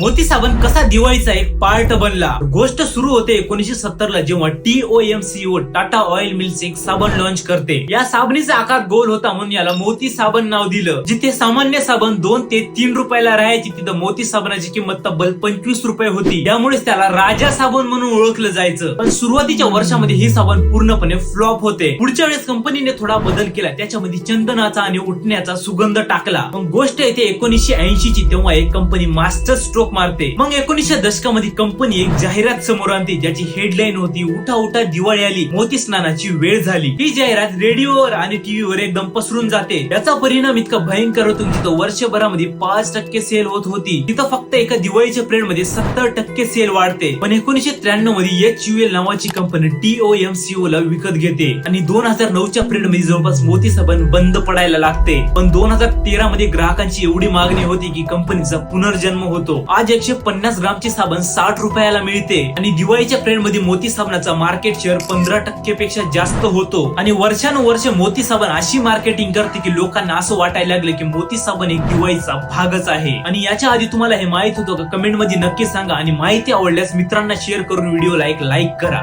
मोती साबण कसा दिवाळीचा एक पार्ट बनला? गोष्ट सुरू होते एकोणीशे सत्तर ला जेव्हा T O M Tata oil mills एक साबण लॉन्च करते. या साबणीचा आकार गोल होता म्हणून याला मोती साबण नाव दिलं. जिथे सामान्य साबण दोन ते तीन रुपयाला राहायची तिथं मोती साबणाची किंमत तब्बल पंचवीस रुपये होती. त्यामुळेच त्याला राजा साबण म्हणून ओळखलं जायचं. पण सुरुवातीच्या वर्षामध्ये हे साबण पूर्णपणे फ्लॉप होते. पुढच्या वेळेस कंपनीने थोडा बदल केला. त्याच्यामध्ये चंदनाचा आणि उठण्याचा सुगंध टाकला. मग गोष्ट येते एकोणीशे ऐंशी ची तेव्हा एक कंपनी मास्टर स्ट्रोक मारते. मग एकोणीसशे दशकामध्ये कंपनी एक जाहिरात समोर आणते ज्याची हेडलाईन होती उठा उठा दिवाळी आली मोती स्नानाची वेळ झाली. ही जाहिरात रेडिओवर आणि टीव्हीवर एकदम पसरून जाते. याचा परिणाम इतका भयंकर होतो की जिथं वर्षभरामध्ये पाच टक्के सेल होत होती. तिथं फक्त एका दिवाळीच्या पिरियडमध्ये सत्तर टक्के सेल वाढते. पण एकोणीशे त्र्याण्णवमध्ये एच यू एल नावाची कंपनी टी ओ एम सीओ ला विकत घेते. आणि दोन हजार नऊच्या पिरियडमध्ये जवळपास मोती साबण बंद पडायला लागते. पण दोन हजार तेरा मध्ये ग्राहकांची एवढी मागणी होती की कंपनीचा पुनर्जन्म होतो. आज एकशे पन्नास ग्रामची साबण साठ रुपयाला मिळते. आणि दिवाळीच्या ट्रेंडमध्ये मोती साबणाचा मार्केट शेअर पंधरा टक्के पेक्षा जास्त होतो. आणि वर्षानुवर्ष मोती साबण अशी मार्केटिंग करते की लोकांना असं वाटायला लागलं की मोती साबण एक दिवाळीचा भागच आहे. आणि याच्या आधी तुम्हाला हे माहीत होतं का? कमेंटमध्ये नक्की सांगा. आणि माहिती आवडल्यास मित्रांना शेअर करून व्हिडिओला एक लाईक करा.